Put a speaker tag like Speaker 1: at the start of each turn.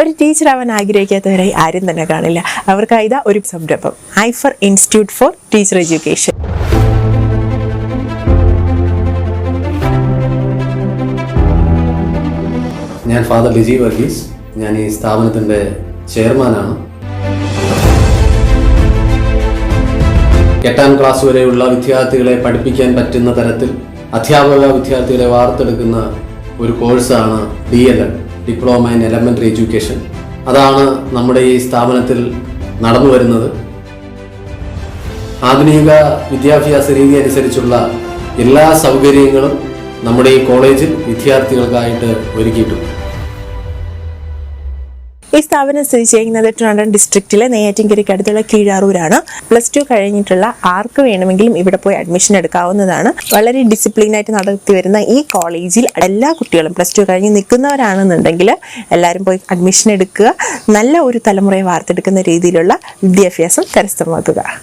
Speaker 1: ഒരു ടീച്ചർ ആവാൻ ആഗ്രഹിക്കാത്തവരായി ആരും തന്നെ കാണില്ല. അവർക്കായി ഒരു സംരംഭം. ഐഫർ ഇൻസ്റ്റിറ്റ്യൂട്ട് ഫോർ ടീച്ചർ എഡ്യൂക്കേഷൻ
Speaker 2: ഞാൻ ഫാദർ ബിജി വർഗീസ് ഞാൻ ഈ സ്ഥാപനത്തിന്റെ ചെയർമാനാണ്. എട്ടാം ക്ലാസ് വരെയുള്ള വിദ്യാർത്ഥികളെ പഠിപ്പിക്കാൻ പറ്റുന്ന തരത്തിൽ അധ്യാപക വിദ്യാർത്ഥികളെ വാർത്തെടുക്കുന്ന ഒരു കോഴ്സാണ് D El Ed diploma in elementary education അതാണ് നമ്മുടെ ഈ സ്ഥാപനത്തിൽ നടന്നു വരുന്നത്. ആധുനിക വിദ്യാഭ്യാസ രീതി അനുസരിച്ചുള്ള എല്ലാ സൗകര്യങ്ങളും നമ്മുടെ ഈ കോളേജിൽ വിദ്യാർത്ഥികൾക്കായിട്ട് ഒരുക്കിയിട്ടുണ്ട്.
Speaker 1: ഈ സ്ഥാപനം സ്ഥിതി ചെയ്യുന്നത് ട്രിവാൻഡ്രം ഡിസ്ട്രിക്റ്റിലെ നെയ്യാറ്റിൻകരയ്ക്ക് അടുത്തുള്ള കീഴാറൂരാണ്. പ്ലസ് ടു കഴിഞ്ഞിട്ടുള്ള ആർക്ക് വേണമെങ്കിലും ഇവിടെ പോയി അഡ്മിഷൻ എടുക്കാവുന്നതാണ്. വളരെ ഡിസിപ്ലിനായിട്ട് നടത്തി വരുന്ന ഈ കോളേജിൽ എല്ലാ കുട്ടികളും പ്ലസ് ടു കഴിഞ്ഞ് നിൽക്കുന്നവരാണെന്നുണ്ടെങ്കിൽ എല്ലാവരും പോയി അഡ്മിഷൻ എടുക്കുക. നല്ല ഒരു തലമുറയെ വാർത്തെടുക്കുന്ന രീതിയിലുള്ള വിദ്യാഭ്യാസം കരസ്ഥമാക്കുക.